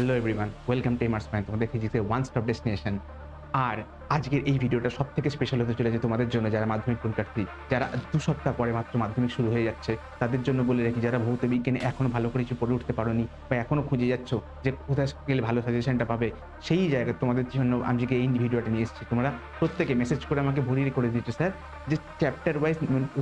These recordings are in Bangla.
Hello everyone welcome to Emars mind তোমাদের ফিজিক্সের ওয়ান স্টপ ডেস্টিনেশন আর আজকের এই ভিডিওটা সব থেকে স্পেশাল হতে চলেছে তোমাদের জন্য যারা মাধ্যমিক পরীক্ষার্থী যারা দু সপ্তাহ পরে মাত্র মাধ্যমিক শুরু হয়ে যাচ্ছে, তাদের জন্য বলে রাখি, যারা ভৌত বিজ্ঞানে এখনও ভালো করে কিছু পড়ে উঠতে পারোনি বা এখনও খুঁজে যাচ্ছ যে কোথায় গেলে ভালো সাজেশনটা পাবে, সেই জায়গায় তোমাদের জন্য আজকে এই ভিডিওটা নিয়ে এসেছি, তোমরা প্রত্যেকে মেসেজ করে আমাকে ভরিয়ে করে দিচ্ছ স্যার যে চ্যাপ্টার ওয়াইজ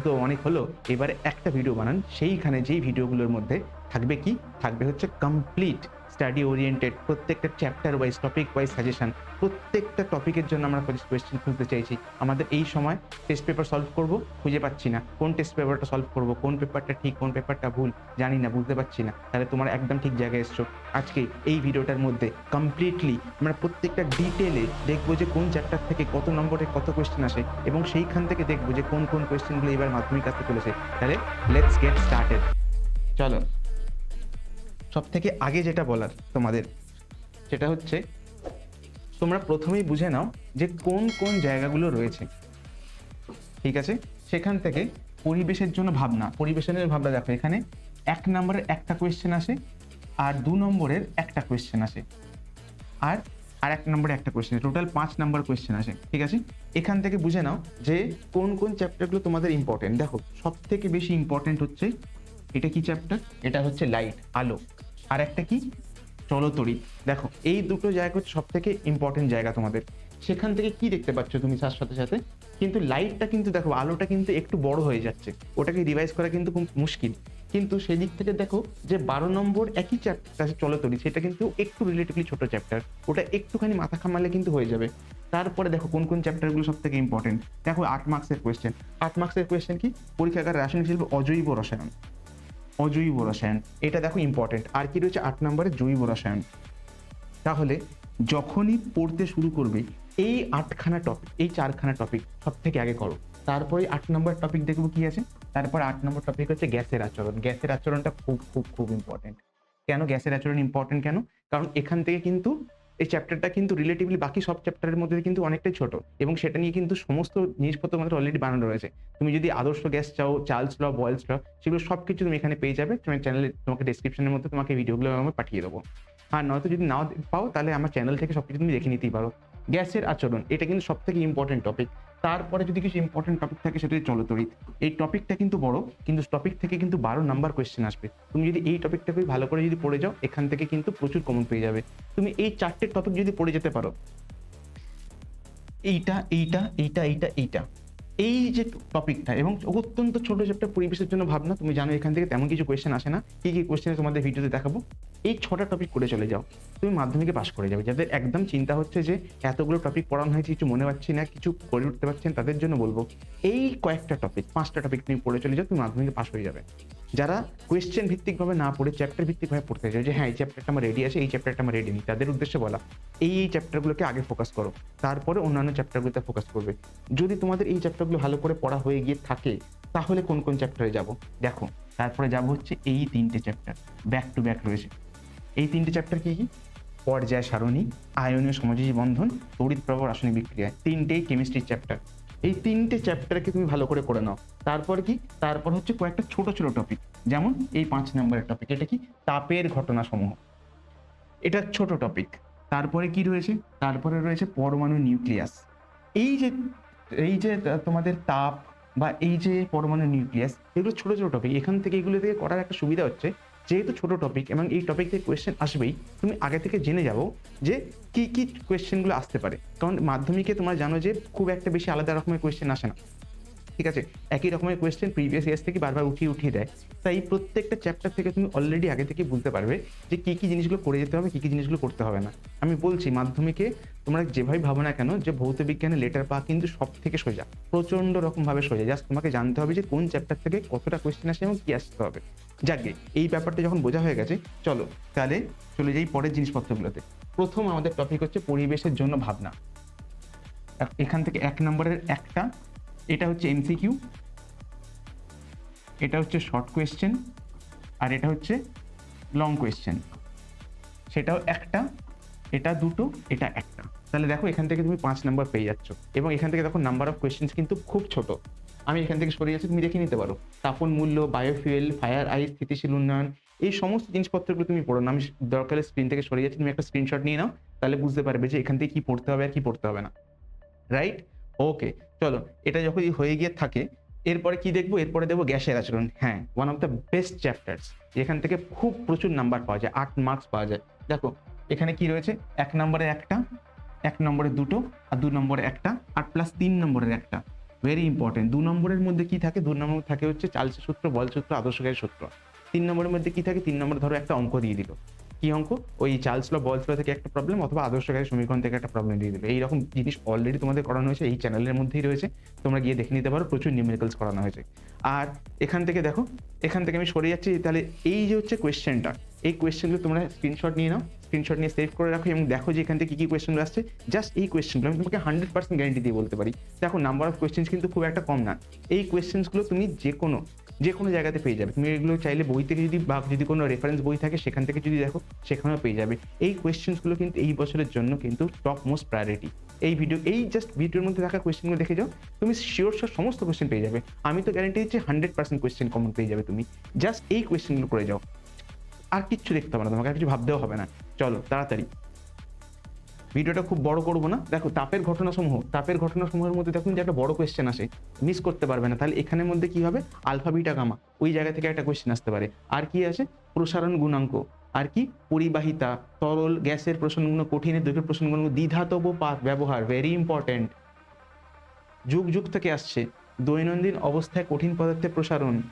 তো অনেক হলো, এবারে একটা ভিডিও বানান, সেইখানে যেই ভিডিওগুলোর মধ্যে থাকবে কি? থাকবে হচ্ছে কমপ্লিট স্টাডি ওরিয়েন্টেড প্রত্যেকটা chapter wise topic wise suggestion প্রত্যেকটা টপিকের জন্য আমরা কোয়েশ্চেন খুঁজতে চাইছি। আমাদের এই সময় টেস্ট পেপার সলভ করব, খুঁজে পাচ্ছি না। কোন টেস্ট পেপারটা সলভ করব, কোন পেপারটা ঠিক, কোন পেপারটা ভুল, জানি না, বুঝতে পারছি না। তাহলে তোমরা একদম ঠিক জায়গায় এসছো। আজকে এই ভিডিওটার মধ্যে কমপ্লিটলি আমরা প্রত্যেকটা ডিটেলে দেখব যে কোন চ্যাপ্টার থেকে কত নম্বরে কত কোয়েশ্চেন আসে এবং সেইখান থেকে দেখব যে কোন কোন কোয়েশ্চেনগুলো এবার মাধ্যমিক আসতে চলেছে। তাহলে লেটস গেট স্টার্টেড চলো। সব থেকে আগে যেটা বলার তোমাদের, সেটা হচ্ছে তোমরা প্রথমেই বুঝে নাও যে কোন কোন জায়গাগুলো রয়েছে। ঠিক আছে? সেখান থেকে পরিবেশের জন্য ভাবনা পরিবেশের ভাবনা দেখো, এখানে এক নম্বরের একটা কোয়েশ্চেন আসে আর দু নম্বরের একটা কোয়েশ্চেন আসে। আর আর এক নম্বরে একটা কোয়েশ্চেন টোটাল পাঁচ নাম্বার কোয়েশ্চেন আসে। ঠিক আছে? এখান থেকে বুঝে নাও যে কোন কোন চ্যাপ্টারগুলো তোমাদের ইম্পর্টেন্ট দেখো সব থেকে বেশি ইম্পর্টেন্ট হচ্ছে এটা কি চ্যাপ্টার এটা হচ্ছে লাইট আলো। আর একটা কি? চলতরিৎ দেখো, এই দুটো জায়গা হচ্ছে সব থেকে ইম্পর্টেন্ট জায়গা তোমাদের। সেখান থেকে কি দেখতে পাচ্ছ তুমি তার সাথে সাথে? কিন্তু লাইটটা কিন্তু দেখো, আলোটা কিন্তু একটু বড় হয়ে যাচ্ছে। ওটাকে রিভাইজ করা কিন্তু খুব মুশকিল। কিন্তু সেদিক থেকে দেখো যে বারো নম্বর একই চ্যাপ্টার চলতরি, সেটা কিন্তু একটু রিলেটিভলি ছোট চ্যাপ্টার ওটা একটুখানি মাথা খামালে কিন্তু হয়ে যাবে। তারপরে দেখো, কোন কোন চ্যাপ্টারগুলো সব থেকে ইম্পর্টেন্ট দেখো, আট মার্কসের কোয়েশ্চেন আট মার্কসের কোয়েশ্চেন কি? পরীক্ষাগার রাসায়নিক শিল্প অজৈব রসায়ন। অজৈব রসায়ন। এটা দেখো ইম্পর্টেন্ট আর কি রয়েছে? আট নম্বরে জৈব রসায়ন। তাহলে যখনই পড়তে শুরু করবে, এই আটখানা টপিক এই চারখানা টপিক সব থেকে আগে করো। তারপরে আট নম্বর টপিক দেখব কি আছে? তারপর আট নম্বর টপিক হচ্ছে গ্যাসের আচরণ। গ্যাসের আচরণটা খুব খুব খুব ইম্পর্টেন্ট কেন গ্যাসের আচরণ ইম্পর্টেন্ট কেন? কারণ এখান থেকে কিন্তু এই চ্যাপ্টারটা কিন্তু রিলেটিভলি বাকি সব চ্যাপ্টারের মধ্যে কিন্তু অনেকটাই ছোট এবং সেটা নিয়ে কিন্তু সমস্ত জিনিসপত্র আমাদের অলরেডি বানানো রয়েছে। তুমি যদি আদর্শ গ্যাস চাও চার্লস ল বয়েলস ল সেগুলো সব কিছু তুমি এখানে পেয়ে যাবে। তোমার চ্যানেলে তোমাকে ডিসক্রিপশনের মধ্যে তোমাকে ভিডিওগুলো আমি পাঠিয়ে দেবো। আর নয়তো যদি নাও পাও, তাহলে আমার চ্যানেল থেকে সব কিছু তুমি দেখে নিতেই পারো। গ্যাসের আচরণ, এটা কিন্তু সব থেকে ইম্পর্টেন্ট টপিক তারপরে যদি কিছু ইম্পর্টেন্ট টপিক থাকে সেটা হচ্ছে চলতরিৎ এই টপিকটা কিন্তু বড়, কিন্তু টপিক থেকে কিন্তু বারো নাম্বার কোয়েশ্চেন আসবে। তুমি যদি এই টপিকটাকে ভালো করে যদি পড়ে যাও, এখান থেকে কিন্তু প্রচুর কমন পেয়ে যাবে। তুমি এই চারটে টপিক যদি পড়ে যেতে পারো, এইটা এইটা এইটা এইটা এইটা, এই যে টপিকটা এবং অত্যন্ত ছোট চ্যাপ্টার পরিবেশের জন্য ভাবনা, তুমি জানো এখান থেকে তেমন কিছু কোয়েশ্চেন আসে না। কি কি কোয়েশ্চেন তোমাদের ভিডিওতে দেখাবো। এই ছটা টপিক করে চলে যাও। তুমি মাধ্যমিকে পাশ করে যাবে। যাদের একদম চিন্তা হচ্ছে যে এতগুলো টপিক পড়ানো হয়েছে, কিছু মনে পাচ্ছি না, কিছু করে উঠতে পারছেন তাদের জন্য বলব, এই কয়েকটা টপিক পাঁচটা টপিক তুমি পড়ে চলে যাও, তুমি মাধ্যমিকে পাশ হয়ে যাবে। যারা কোয়েশ্চেন ভিত্তিকভাবে না পড়ে চ্যাপ্টার ভিত্তিকভাবে পড়তে চাই যে হ্যাঁ এই চ্যাপ্টারটা আমার রেডি আছে, এই চ্যাপ্টারটা আমার রেডি নেই, তাদের উদ্দেশ্যে বলা, এই এই চ্যাপ্টারগুলোকে আগে ফোকাস করো। তারপরে অন্যান্য চ্যাপ্টারগুলোতে ফোকাস করবে। যদি তোমাদের এই চ্যাপ্টারগুলো ভালো করে পড়া হয়ে গিয়ে থাকে, তাহলে কোন কোন চ্যাপ্টারে যাব? দেখো, তারপরে যাব হচ্ছে এই তিনটে চ্যাপ্টার ব্যাক টু ব্যাক রয়েছে। এই তিনটে চ্যাপ্টার কি কি? পর্যায় সারণী, আয়নীয় সমাজী বন্ধন, তড়িৎ প্রবাহ রাসায়নিক বিক্রিয়া তিনটেই কেমিস্ট্রির চ্যাপ্টার এই তিনটে চ্যাপ্টারকে তুমি ভালো করে করে নাও। তারপর কি? তারপর হচ্ছে কয়েকটা ছোট ছোট টপিক যেমন এই পাঁচ নম্বরের টপিক এটা কি? তাপের ঘটনা সমূহ এটা ছোট টপিক তারপরে কি রয়েছে? তারপরে রয়েছে পরমাণু নিউক্লিয়াস। এই যে এই যে তোমাদের তাপ বা এই যে পরমাণু নিউক্লিয়াস, এগুলো ছোট ছোট টপিক এখান থেকে এগুলো থেকে করার একটা সুবিধা হচ্ছে যেহেতু ছোট টপিক এবং এই টপিক থেকে কোয়েশ্চেন আসবেই, তুমি আগে থেকে জেনে যাব যে কি কি কোয়েশ্চেনগুলো আসতে পারে। কারণ মাধ্যমিকে তোমরা জানো যে খুব একটা বেশি আলাদা রকমের কোয়েশ্চেন আসে না। ঠিক আছে? একই রকমের কোয়েশ্চেন প্রিভিয়াস ইয়ার্স থেকে বারবার উঠিয়ে উঠিয়ে দেয়। তাই প্রত্যেকটা চ্যাপ্টার থেকে তুমি অলরেডি আগে থেকে বুঝতে পারবে যে কী কী জিনিসগুলো করে যেতে হবে, কী কী জিনিসগুলো করতে হবে না। আমি বলছি, মাধ্যমিকে তোমরা যেভাবে ভাবো না কেন, যে ভৌত বিজ্ঞানে লেটার পা কিন্তু সব থেকে সোজা। প্রচণ্ড রকমভাবে সোজা। জাস্ট তোমাকে জানতে হবে যে কোন চ্যাপ্টার থেকে কতটা কোয়েশ্চেন আসে এবং কী আসতে হবে। যাকে এই ব্যাপারটা যখন বোঝা হয়ে গেছে, চলো তাহলে চলে যাই পরের জিনিসপত্রগুলোতে। প্রথম আমাদের টপিক হচ্ছে পরিবেশের জন্য ভাবনা। এখান থেকে এক নম্বরের একটা, এটা হচ্ছে এমসিকিউ এটা হচ্ছে শর্ট কোয়েশ্চেন আর এটা হচ্ছে লং কোয়েশ্চেন সেটাও একটা, এটা দুটো, এটা একটা। তাহলে দেখো এখান থেকে তুমি পাঁচ নাম্বার পেয়ে যাচ্ছ। এবং এখান থেকে দেখো নাম্বার অফ কোয়েশ্চেন্স কিন্তু খুব ছোট। আমি এখান থেকে সরে যাচ্ছি তুমি দেখে নিতে পারো। তাপন মূল্য বায়োফুয়েল ফায়ার আইস স্থিতিশীল উন্নয়ন, এই সমস্ত জিনিসপত্রগুলো তুমি পড়ো না। আমি দরকার স্ক্রিন থেকে সরে যাচ্ছি তুমি একটা স্ক্রিনশট নিয়ে নাও, তাহলে বুঝতে পারবে যে এখান থেকে কি পড়তে হবে আর কি পড়তে হবে না। রাইট ওকে চলো, এটা যখন হয়ে গিয়ে থাকে, এরপরে কি দেখব? এরপরে দেখব গ্যাসের আচরণ। হ্যাঁ one of the best chapters যেখান থেকে খুব প্রচুর নাম্বার পাওয়া যায়, আট মার্কস পাওয়া যায়। দেখো, এখানে কি রয়েছে? এক নম্বরে একটা এক নম্বরে দুটো, আর দু নম্বরে একটা, আর প্লাস তিন নম্বরের একটা। ভেরি ইম্পর্টেন্ট দু নম্বরের মধ্যে কি থাকে? দু নম্বর থাকে হচ্ছে চালসের সূত্র বল সূত্র আদর্শকারী সূত্র। তিন নম্বরের মধ্যে কি থাকে? তিন নম্বর ধরো একটা অঙ্ক দিয়ে দিল। কি অঙ্ক? ওই চার্লস ল, বলস থেকে একটা প্রবলেম অথবা আদর্শকারী সমীকরণ থেকে একটা প্রবলেম দিয়ে দেবে এইরকম জিনিস অলরেডি তোমাদের করানো হয়েছে, এই চ্যানেলের মধ্যেই রয়েছে। তোমরা গিয়ে দেখে নিতে পারো, প্রচুর নিউমেরিক্যালস করানো হয়েছে। আর এখান থেকে দেখো, এখান থেকে আমি সরে যাচ্ছি, তাহলে এই যে হচ্ছে কোয়েশ্চেনটা এই কোয়েশ্চেনগুলো তোমরা স্ক্রিনশট নিয়ে নাও। স্ক্রিনশট নিয়ে সেভ করে রাখো এবং দেখো যে এখান থেকে কী কি কোয়েশ্চেনগুলো আসছে। জাস্ট এই কোয়েশ্চেনগুলো আমি তোমাকে হান্ড্রেড পার্সেন্ট গ্যারান্টি দিয়ে বলতে পারি। দেখো নাম্বার অফ কোয়েশ্চেন্স কিন্তু খুব একটা কম না। এই কোয়েশ্চেন্সগুলো তুমি যে কোনো যে কোনো জায়গাতে পেয়ে যাবে। তুমি এগুলো চাইলে বই থেকে যদি বা যদি কোনো রেফারেন্স বই থাকে, সেখান থেকে যদি দেখো, সেখানেও পেয়ে যাবে। এই কোয়েশ্চেন্সগুলো কিন্তু এই বছরের জন্য কিন্তু টপ মোস্ট প্রায়োরিটি এই ভিডিও এই জাস্ট ভিডিওর মধ্যে থাকা কোয়েশ্চেনগুলো দেখে যাও, তুমি শিওর শিওর সমস্ত কোয়েশ্চেন পেয়ে যাবে। আমি তো গ্যারান্টি দিচ্ছি হান্ড্রেড পার্সেন্ট কোয়েশ্চেন কমন পেয়ে যাবে তুমি। জাস্ট এই কোয়েশ্চেনগুলো করে যাও। আর কিচ্ছু দেখতে হবে না তোমাকে, আর কিছু ভাবতেও হবে না। চলো, তাড়াতাড়ি। ভিডিওটা খুব বড় করব না। দেখো, তাপের ঘটনাসমূহ, তাপের ঘটনাসমূহের মধ্যে দেখুন যে একটা বড় কোয়েশ্চেন আসে। মিস করতে পারবে না। তাহলে এখানের মধ্যে কি হবে? আলফা বিটা গামা ওই জায়গা থেকে একটা কোয়েশ্চেন আসতে পারে। আর কি আছে প্রসারণ গুণাঙ্ক। আর কি? পরিবাহিতা, তরল, গ্যাসের প্রসঙ্গ কঠিনের দৈর্ঘ্য প্রসঙ্গ দ্বিধাতব পাত ব্যবহার ভেরি ইম্পর্টেন্ট যুগ যুগ থেকে আসছে। দৈনন্দিন অবস্থায় কঠিন পদার্থের প্রসারণ।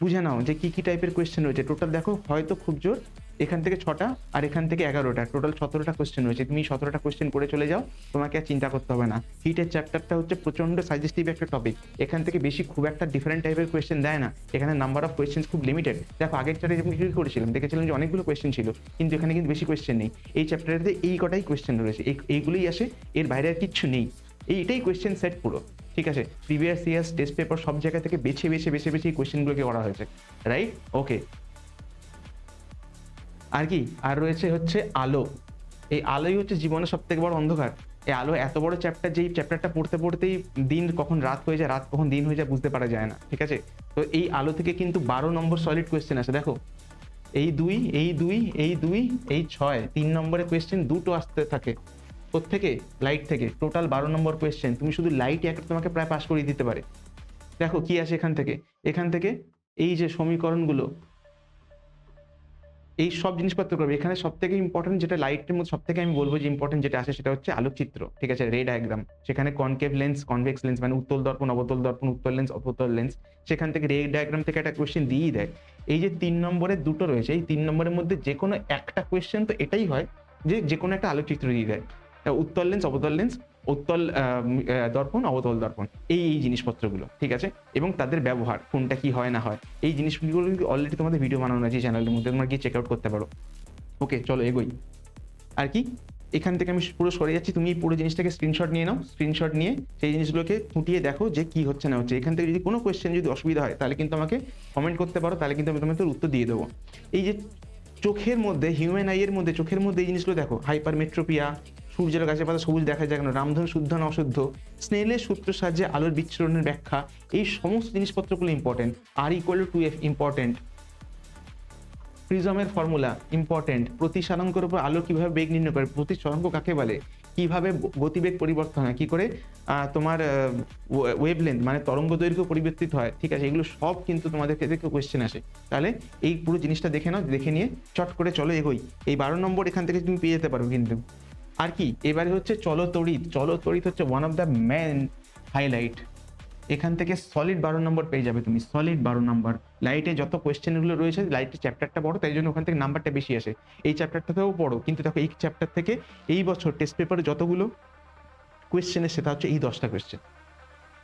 বুঝে নাও যে কি কি টাইপের কোয়েশ্চেন রয়েছে। টোটাল দেখো, হয়তো খুব জোর এখান থেকে ছটা আর এখান থেকে এগারোটা। টোটাল সতেরোটা কোয়েশ্চেন রয়েছে। তুমি সতেরোটা কোয়েশ্চেন করে চলে যাও, তোমাকে আর চিন্তা করতে হবে না। হিটের চ্যাপ্টারটা হচ্ছে প্রচণ্ড সাজেস্টিভ একটা টপিক এখান থেকে বেশি খুব একটা ডিফারেন্ট টাইপের কোয়েশ্চেন দেয় না। এখানে নাম্বার অফ কোয়েশ্চেন খুব লিমিটেড দেখো, আগের চ্যাপ্টারে যেমন কি করেছিলাম, দেখেছিলাম যে অনেকগুলো কোয়েশ্চেন ছিল, কিন্তু এখানে কিন্তু বেশি কোয়েশ্চেন নেই। এই চ্যাপ্টারে এই কটাই কোয়েশ্চেন রয়েছে। এই, এইগুলোই আসে, এর বাইরে আর কিচ্ছু নেই। এইটাই কোয়েশ্চেন সেট পুরো। ঠিক আছে? প্রিভিয়াস ইয়ার্স টেস্ট পেপার সব জায়গা থেকে বেছে বেছে বেছে বেছে এই কোয়েশ্চেনগুলোকে করা হয়েছে। রাইট ওকে আর কি? আর রয়েছে হচ্ছে আলো। এই আলোই হচ্ছে জীবনের সব থেকে বড় অন্ধকার। এই আলো এত বড় চ্যাপ্টার যেই চ্যাপ্টারটা পড়তে পড়তেই দিন কখন রাত হয়ে যায়, রাত কখন দিন হয়ে যায় বুঝতে পারা যায় না, ঠিক আছে? তো এই আলো থেকে কিন্তু বারো নম্বর সলিড কোয়েশ্চেন আছে দেখো। এই দুই এই দুই এই দুই, এই ছয়, তিন নম্বরের কোয়েশ্চেন দুটো আসতে থাকে। থেকে লাইট থেকে। টোটাল বারো নম্বর কোয়েশ্চেন তুমি শুধু লাইট একটা তোমাকে প্রায় পাস করিয়ে দিতে পারে। দেখো কি আসে এখান থেকে? এখান থেকে এই যে সমীকরণগুলো এই সব জিনিসপত্র করবে। এখানে সব থেকে ইম্পর্টেন্ট যেটা লাইটের মধ্যে সব থেকে আমি বলব যে ইম্পর্টেন্ট যেটা আসে সেটা হচ্ছে আলোকচিত্র, ঠিক আছে? রে ডায়াগ্রাম সেখানে কনকেভ লেন্স কনভেক্স লেন্স মানে উত্তল দর্পণ, অবতল দর্পণ, উত্তল লেন্স অবতল লেন্স সেখান থেকে রে ডায়াগ্রাম থেকে একটা কোয়েশ্চেন দিয়েই দেয়। এই যে তিন নম্বরের দুটো রয়েছে, এই তিন নম্বরের মধ্যে যে কোনো একটা কোয়েশ্চেন তো এটাই হয় যে যে কোনো একটা আলোকচিত্র দিয়ে দেয়। উত্তল লেন্স অবতল লেন্স উত্তল দর্পণ, অবতল দর্পণ, এই এই জিনিসপত্রগুলো, ঠিক আছে? এবং তাদের ব্যবহার, কোনটা কি হয় না হয়, এই জিনিসগুলো অলরেডি তোমাদের ভিডিও বানানো আছে চ্যানেলের মধ্যে, তোমরা গিয়ে চেক আউট করতে পারো। ওকে চলো এগোই। আর কি? এখান থেকে আমি পুরো সরে যাচ্ছি, তুমি পুরো জিনিসটাকে স্ক্রিনশট নিয়ে নাও স্ক্রিনশট নিয়ে সেই জিনিসগুলোকে খুঁটিয়ে দেখো যে কি হচ্ছে না হচ্ছে। এখান থেকে যদি কোনো কোয়েশ্চেন যদি অসুবিধা হয়, তাহলে কিন্তু আমাকে কমেন্ট করতে পারো, তাহলে কিন্তু আমি তোমাকে উত্তর দিয়ে দেবো। এই যে চোখের মধ্যে হিউম্যান আইয়ের মধ্যে, চোখের মধ্যে এই জিনিসগুলো দেখো হাইপার মেট্রোপিয়া সূর্যের গাছের পাতা সবুজ দেখা যায় কেন? রামধন শুদ্ধ না অশুদ্ধ? স্নেলের সূত্র সাহায্যে আলোর বিচ্ছরণের ব্যাখ্যা। এই সমস্ত জিনিসপত্রগুলো ইম্পর্টেন্ট আর ইকুয়াল টু এফ ইম্পর্টেন্ট প্রিজমের ফর্মুলা ইম্পর্টেন্ট প্রতি সারাঙ্কের উপর আলো কীভাবে বেগ নির্ণয় করে? প্রতি সারাঙ্ক কাকে বলে? কীভাবে গতিবেগ পরিবর্তন হয়? কি করে? তোমার ওয়েভলেন্থ মানে তরঙ্গ দৈর্ঘ্য পরিবর্তিত হয়। ঠিক আছে? এগুলো সব কিন্তু তোমাদের ক্ষেত্রে কোয়েশ্চেন আসে। তাহলে এই পুরো জিনিসটা দেখে নাও, দেখে নিয়ে চট করে চলো এগোই। এই বারো নম্বর এখান থেকে তুমি পেয়ে যেতে পারো কিন্তু। আর কি, এবারে হচ্ছে চলতড়িৎ চলতড়িৎ হচ্ছে one of the main highlight এখান থেকে সলিড বারো নম্বর পেয়ে যাবে তুমি সলিড বারো নম্বর লাইটে যত কোয়েশ্চেনগুলো রয়েছে লাইটের চ্যাপ্টারটা বড় তাই জন্য ওখান থেকে নাম্বারটা বেশি আসে। এই চ্যাপ্টারটাতেও বড় কিন্তু দেখো এই চ্যাপ্টার থেকে এই বছর টেস্ট পেপারে যতগুলো কোয়েশ্চেন সেটা হচ্ছে এই দশটা কোয়েশ্চেন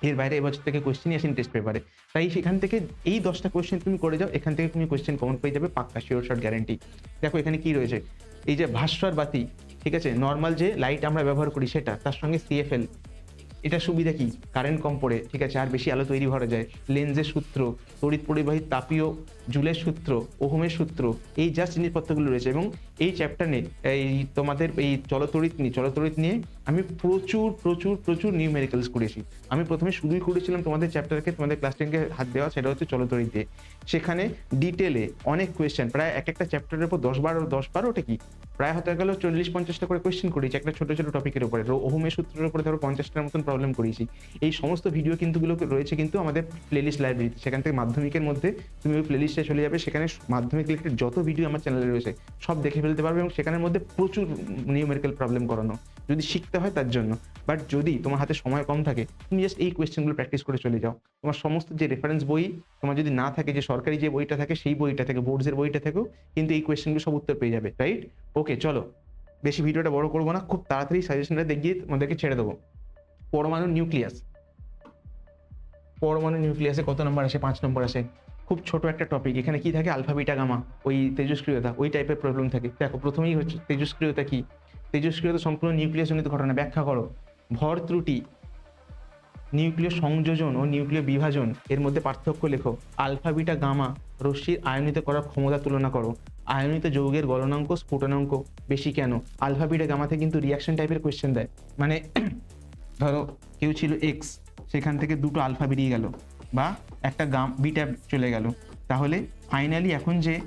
এর বাইরে এবছর থেকে কোয়েশ্চেনই আসেন টেস্ট পেপারে তাই সেখান থেকে এই দশটা কোয়েশ্চেন তুমি করে যাও, এখান থেকে তুমি কোয়েশ্চেন কমন পেয়ে যাবে, পাক্কা শিওর শর্ট গ্যারেন্টি দেখো এখানে কি রয়েছে? এই যে ভাস্বর বাতি, ঠিক আছে? নর্মাল যে লাইট আমরা ব্যবহার করি সেটা, তার সঙ্গে সিএফএল এটা সুবিধা কি? কারেন্ট কম পড়ে, ঠিক আছে, আর বেশি আলো তৈরি করা যায়। লেন্সের সূত্র, তড়িৎ পরিবাহী তাপীয় জুলের সূত্র, ওহমের সূত্র, এই জাস্ট জিনিসপত্রগুলো রয়েছে এবং এই চ্যাপ্টার নিয়ে এই তোমাদের এই চলতড়িৎ নিয়ে চলতড়িৎ নিয়ে আমি প্রচুর প্রচুর প্রচুর নিউ নিউমেরিক্যালস করেছি। আমি প্রথমে শুরুই করেছিলাম তোমাদের চ্যাপ্টারকে তোমাদের ক্লাস টেনকে হাত দেওয়া, সেটা হচ্ছে চলতড়িৎ দিয়ে। সেখানে ডিটেলে অনেক কোয়েশ্চেন প্রায় এক একটা চ্যাপ্টারের উপর দশ বারো, দশ বারোটা কি? প্রায় হতে গেল চল্লিশ পঞ্চাশটা করে কোয়েশ্চেন করেছি একটা ছোটো ছোটো টপিকের উপরে। ওহোমের সূত্রের উপরে ধরো পঞ্চাশটার মতন প্রবলেম করেছি এই সমস্ত ভিডিও কিন্তুগুলো রয়েছে কিন্তু আমাদের প্লেলিস্ট লাইব্রেরিতে সেখান থেকে মাধ্যমিকের মধ্যে তুমি ওই প্লেলিস্টে চলে যাবে। সেখানে মাধ্যমিক রিলেটেড যত ভিডিও আমার চ্যানেলে রয়েছে, সব দেখে ফেলতে পারবে এবং সেখানের মধ্যে প্রচুর নিউমেরিক্যাল প্রবলেম করানো। যদি শিখতে হয় তার জন্য। বাট যদি তোমার হাতে সময় কম থাকে, তুমি জাস্ট এই কোয়েশ্চেনগুলো প্র্যাকটিস করে চলে যাও। তোমার সমস্ত যে রেফারেন্স বই, তোমার যদি না থাকে, যে সরকারি যে বইটা থাকে, সেই বইটা থেকে বোর্ডসের বইটা থেকেও কিন্তু এই কোয়েশ্চেনগুলো সব উত্তর পেয়ে যাবে রাইট ওকে চলো। বেশি ভিডিওটা বড় করব না, খুব তাড়াতাড়ি সাজেশনটা দেখিয়ে তোমাদেরকে ছেড়ে দেবো। পরমাণু নিউক্লিয়াস পরমাণু নিউক্লিয়াসে কত নম্বর আসে? পাঁচ নম্বর আসে। খুব ছোট একটা টপিক এখানে কি থাকে? আলফা বিটা গামা ওই তেজস্ক্রিয়তা, ওই টাইপের প্রবলেম থাকে। দেখো, প্রথমেই হচ্ছে তেজস্ক্রিয়তা কি? তেজস্ক্রিয়তা সম্পূর্ণ নিউক্লিয়াসজনিত ঘটনা। ব্যাখ্যা করো। ভর ত্রুটি, নিউক্লিয় সংযোজন ও নিউক্লিয় বিভাজন, এর মধ্যে পার্থক্য লেখো। আলফা, বিটা, গামা রশ্মির আয়নিত করার ক্ষমতা তুলনা করো। আয়নিত যৌগের গলনাঙ্ক, স্ফুটনাঙ্ক বেশি কেন? আলফা, বিটা, গামাতে কিন্তু রিয়াকশন টাইপের কোয়েশ্চেন দেয়। মানে ধরো, কেউ ছিল এক্স সেখান থেকে দুটো আলফা বেরিয়ে গেল বা একটা গাম, বিটা চলে গেল। তাহলে ফাইনালি এখন যে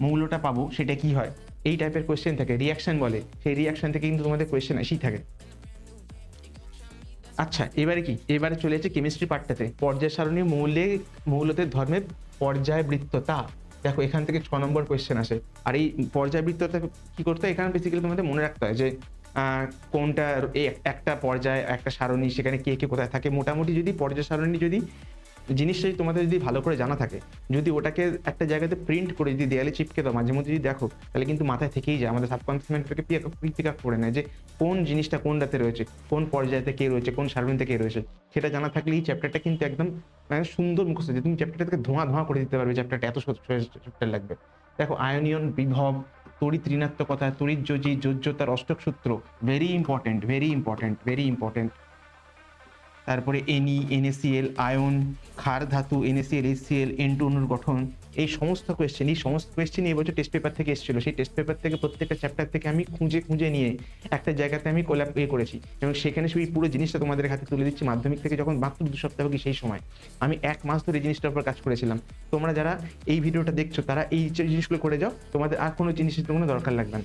মৌলটা পাবো, সেটা কি হয়? এই টাইপের কোয়েশ্চেন থাকে। রিয়াকশন বলে। সেই রিয়াকশন থেকে কিন্তু তোমাদের কোয়েশ্চেন এসেই থাকে। আচ্ছা এবারে কি? এবারে চলে যাচ্ছে কেমিস্ট্রি পার্টটাতে পর্যায় সারণী মৌলে মৌলদের ধর্মের পর্যায়বৃত্ততা দেখো, এখান থেকে ছ নম্বর কোয়েশ্চেন আসে। আর এই পর্যায়বৃত্ততা কি করতে হয়? এখানে বেসিক্যালি তোমাদের মনে রাখতে হয় যে কোনটা একটা পর্যায়, একটা সারণী, সেখানে কে কে কোথায় থাকে? মোটামুটি যদি পর্যায় সারণী যদি জিনিসটা যদি তোমাদের যদি ভালো করে জানা থাকে, যদি ওটাকে একটা জায়গাতে প্রিন্ট করে যদি দেয়ালে চিপকে দাও, মাঝে মধ্যে যদি দেখো, তাহলে কিন্তু মাথায় থেকেই যায়। আমাদের সাবকনসিয়াসটাকে পিক আপ করে নেয় যে কোন জিনিসটা কোন রাতে রয়েছে, কোন পর্যায়েতে কে রয়েছে, কোন সারণীতে কে রয়েছে। সেটা জানা থাকলে এই চ্যাপ্টারটা কিন্তু একদম মানে সুন্দর মুখস্থ। যে তুমি চ্যাপ্টারটাকে ধোঁয়া ধোঁয়া করে দিতে পারবে চ্যাপ্টারটা এত চ্যাপ্টার লাগবে। দেখো, আয়নিয়ন, বিভব, তড়িৎ ঋণাত্মকতা, তড়িৎ যোজি, যোজ্যতার অষ্টক সূত্র very important very important very important তারপরে এনই এনএসিএল আয়ন, ক্ষার ধাতু এনএসিএল এসিএল এন্টু অণুর গঠন এই সমস্ত কোয়েশ্চেন এই সমস্ত কোয়েশ্চেন এবছর টেস্ট পেপার থেকে এসেছিল। সেই টেস্ট পেপার থেকে প্রত্যেকটা চ্যাপ্টার থেকে আমি খুঁজে খুঁজে নিয়ে একটা জায়গাতে আমি কোলাপ এ করেছি। এবং সেখানে সেই পুরো জিনিসটা তোমাদের হাতে তুলে দিচ্ছি মাধ্যমিক থেকে যখন মাত্র দু সপ্তাহ কি সেই সময়। আমি এক মাস ধরে এই জিনিসটার উপর কাজ করেছিলাম। তোমরা যারা এই ভিডিওটা দেখছ, তারা এই জিনিসগুলো করে যাও। তোমাদের আর কোনো জিনিসের কোনো দরকার লাগবে না।